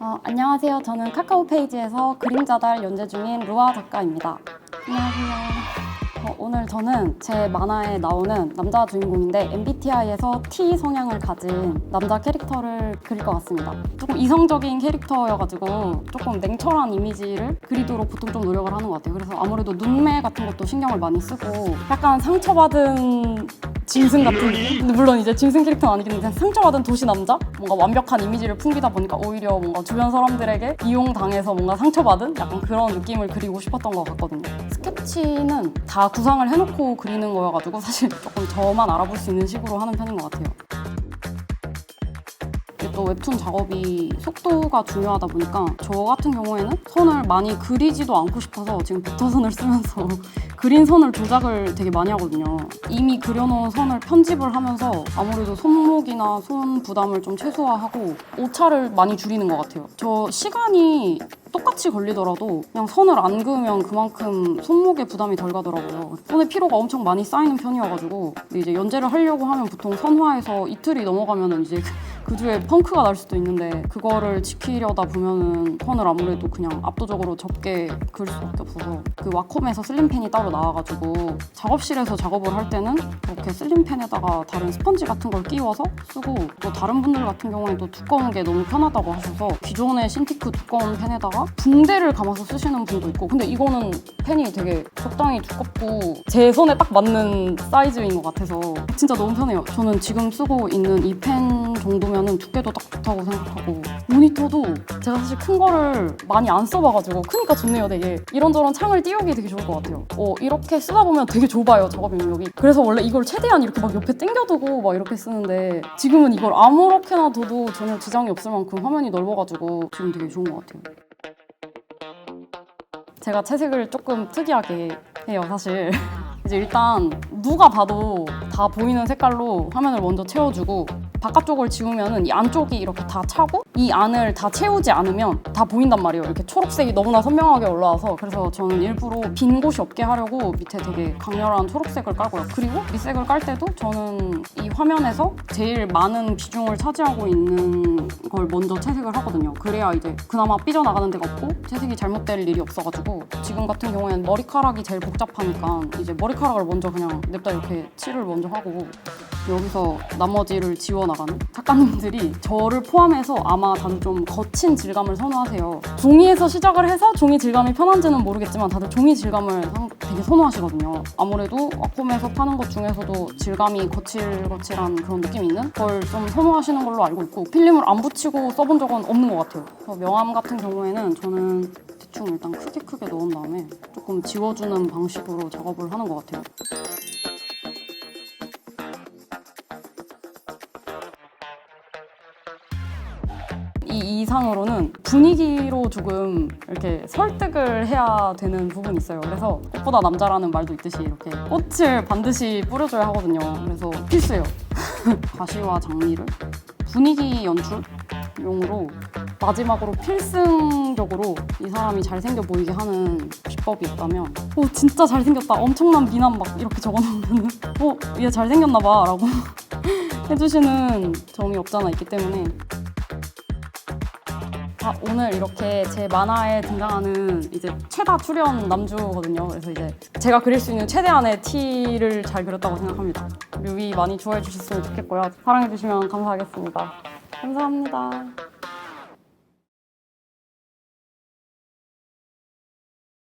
어, 안녕하세요. 저는 카카오 페이지에서 그림 자달 연재 중인 루아 작가입니다. 안녕하세요. 어, 오늘 저는 제 만화에 나오는 남자 주인공인데 MBTI에서 T 성향을 가진 남자 캐릭터를 그릴 것 같습니다. 조금 이성적인 캐릭터여가지고 조금 냉철한 이미지를 그리도록 보통 좀 노력을 하는 것 같아요. 그래서 아무래도 눈매 같은 것도 신경을 많이 쓰고 약간 상처받은 짐승 같은? 근데 물론 이제 짐승 캐릭터는 아니긴 한데 상처받은 도시 남자? 뭔가 완벽한 이미지를 풍기다 보니까 오히려 뭔가 주변 사람들에게 이용당해서 뭔가 상처받은 약간 그런 느낌을 그리고 싶었던 것 같거든요. 스케치는 다 구상을 해놓고 그리는 거여가지고 사실 조금 저만 알아볼 수 있는 식으로 하는 편인 것 같아요. 또 웹툰 작업이 속도가 중요하다 보니까 저 같은 경우에는 선을 많이 그리지도 않고 싶어서 지금 벡터선을 쓰면서 그린 선을 조작을 되게 많이 하거든요. 이미 그려놓은 선을 편집을 하면서 아무래도 손목이나 손 부담을 좀 최소화하고 오차를 많이 줄이는 것 같아요. 저 시간이 똑같이 걸리더라도 그냥 선을 안 그으면 그만큼 손목에 부담이 덜 가더라고요. 손에 피로가 엄청 많이 쌓이는 편이어가지고 이제 연재를 하려고 하면 보통 선화에서 이틀이 넘어가면은 이제 그 주에 펑크가 날 수도 있는데 그거를 지키려다 보면은 선을 아무래도 그냥 압도적으로 접게 그을 수밖에 없어서 그 와콤에서 슬림펜이 따로 나와가지고 작업실에서 작업을 할 때는 이렇게 슬림펜에다가 다른 스펀지 같은 걸 끼워서 쓰고 또 다른 분들 같은 경우에는 또 두꺼운 게 너무 편하다고 하셔서 기존의 신티크 두꺼운 펜에다가 붕대를 감아서 쓰시는 분도 있고 근데 이거는 펜이 되게 적당히 두껍고 제 손에 딱 맞는 사이즈인 것 같아서 진짜 너무 편해요. 저는 지금 쓰고 있는 이 펜 정도 면은 두께도 딱 좋다고 생각하고 모니터도 제가 사실 큰 거를 많이 안 써봐가지고 크니까 좋네요 되게 이런저런 창을 띄우기 되게 좋을 것 같아요. 어, 이렇게 쓰다 보면 되게 좁아요 작업 영역이. 그래서 원래 이걸 최대한 이렇게 막 옆에 당겨두고 막 이렇게 쓰는데 지금은 이걸 아무렇게나 둬도 전혀 지장이 없을 만큼 화면이 넓어가지고 지금 되게 좋은 것 같아요. 제가 채색을 조금 특이하게 해요, 사실. 이제 일단 누가 봐도 다 보이는 색깔로 화면을 먼저 채워주고 바깥쪽을 지우면은 이 안쪽이 이렇게 다 차고 이 안을 다 채우지 않으면 다 보인단 말이에요. 이렇게 초록색이 너무나 선명하게 올라와서 그래서 저는 일부러 빈 곳이 없게 하려고 밑에 되게 강렬한 초록색을 깔고요. 그리고 밑색을 깔 때도 저는 이 화면에서 제일 많은 비중을 차지하고 있는 걸 먼저 채색을 하거든요. 그래야 이제 그나마 삐져나가는 데가 없고 채색이 잘못될 일이 없어가지고 지금 같은 경우에는 머리카락이 제일 복잡하니까 이제 머리카락을 먼저 그냥 냅다 이렇게 칠을 먼저 하고 여기서 나머지를 지워나가는 작가님들이 저를 포함해서 아마 다들 좀 거친 질감을 선호하세요. 종이에서 시작을 해서 종이 질감이 편한지는 모르겠지만 다들 종이 질감을 상- 되게 선호하시거든요. 아무래도 와콤에서 파는 것 중에서도 질감이 거칠거칠한 그런 느낌이 있는 걸 좀 선호하시는 걸로 알고 있고 필름을 안 붙이고 써본 적은 없는 것 같아요. 그래서 명암 같은 경우에는 저는 대충 일단 크게 크게 넣은 다음에 조금 지워주는 방식으로 작업을 하는 것 같아요. 이 이상으로는 분위기로 조금 이렇게 설득을 해야 되는 부분이 있어요. 그래서 꽃보다 남자라는 말도 있듯이 이렇게 꽃을 반드시 뿌려줘야 하거든요. 그래서 필수예요. 가시와 장미를 분위기 연출용으로 마지막으로 필승적으로 이 사람이 잘생겨 보이게 하는 비법이 있다면 오 진짜 잘생겼다 엄청난 미남 막 이렇게 적어놓으면 어얘 잘생겼나 봐 라고 해주시는 점이 없잖아 있기 때문에 아, 오늘 이렇게 제 만화에 등장하는 이제 최다 출연 남주거든요. 그래서 이제 제가 그릴 수 있는 최대한의 티를 잘 그렸다고 생각합니다. 뮤비 많이 좋아해 주셨으면 좋겠고요. 사랑해 주시면 감사하겠습니다. 감사합니다.